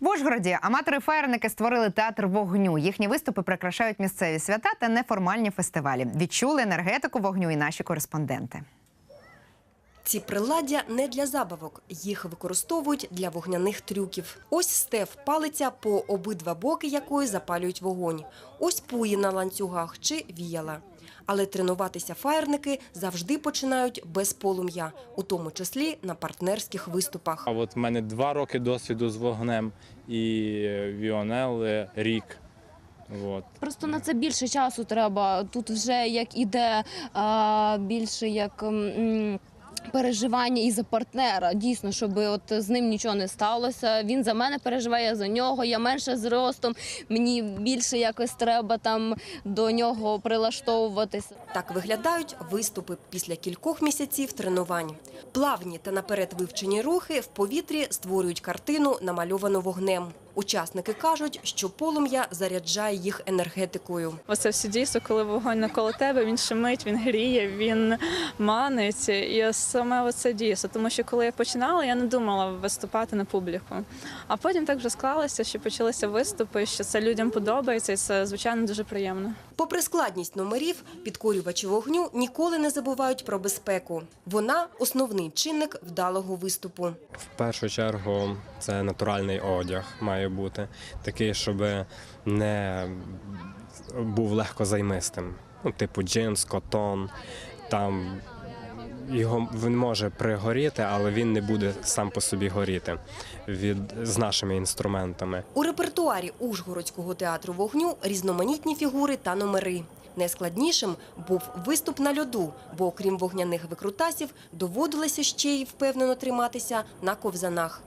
В Ужгороді аматори-фаєрники створили театр вогню. Їхні виступи прикрашають місцеві свята та неформальні фестивалі. Відчули енергетику вогню і наші кореспонденти. Ці приладдя не для забавок, їх використовують для вогняних трюків. Ось стев палиця, по обидва боки якої запалюють вогонь. Ось пуї на ланцюгах чи віяла. Але тренуватися фаєрники завжди починають без полум'я, у тому числі на партнерських виступах. А от в мене два роки досвіду з вогнем і Віонел рік. От. Просто на це більше часу треба. Тут вже як іде більше як. Переживання і за партнера, дійсно, щоб от з ним нічого не сталося. Він за мене переживає, я за нього. Я менше зростом. Мені більше якось треба там до нього прилаштовуватися. Так виглядають виступи після кількох місяців тренувань. Плавні та наперед вивчені рухи в повітрі створюють картину, намальовану вогнем. Учасники кажуть, що полум'я заряджає їх енергетикою. Оце все дійство, коли вогонь навколо тебе, він шумить, він гріє, він манить. І саме оце дійство. Тому що коли я починала, я не думала виступати на публіку. А потім так вже склалося, що почалися виступи, що це людям подобається, і це звичайно дуже приємно. Попри складність номерів, підкорювачі вогню ніколи не забувають про безпеку. Вона основний чинник вдалого виступу. В першу чергу це натуральний одяг має бути, такий, щоб не був легкозаймистим. Ну, типу джинс, котон. Там його він може пригоріти, але він не буде сам по собі горіти від, з нашими інструментами. У репертуарі Ужгородського театру вогню різноманітні фігури та номери. Найскладнішим був виступ на льоду, бо окрім вогняних викрутасів, доводилося ще й впевнено триматися на ковзанах.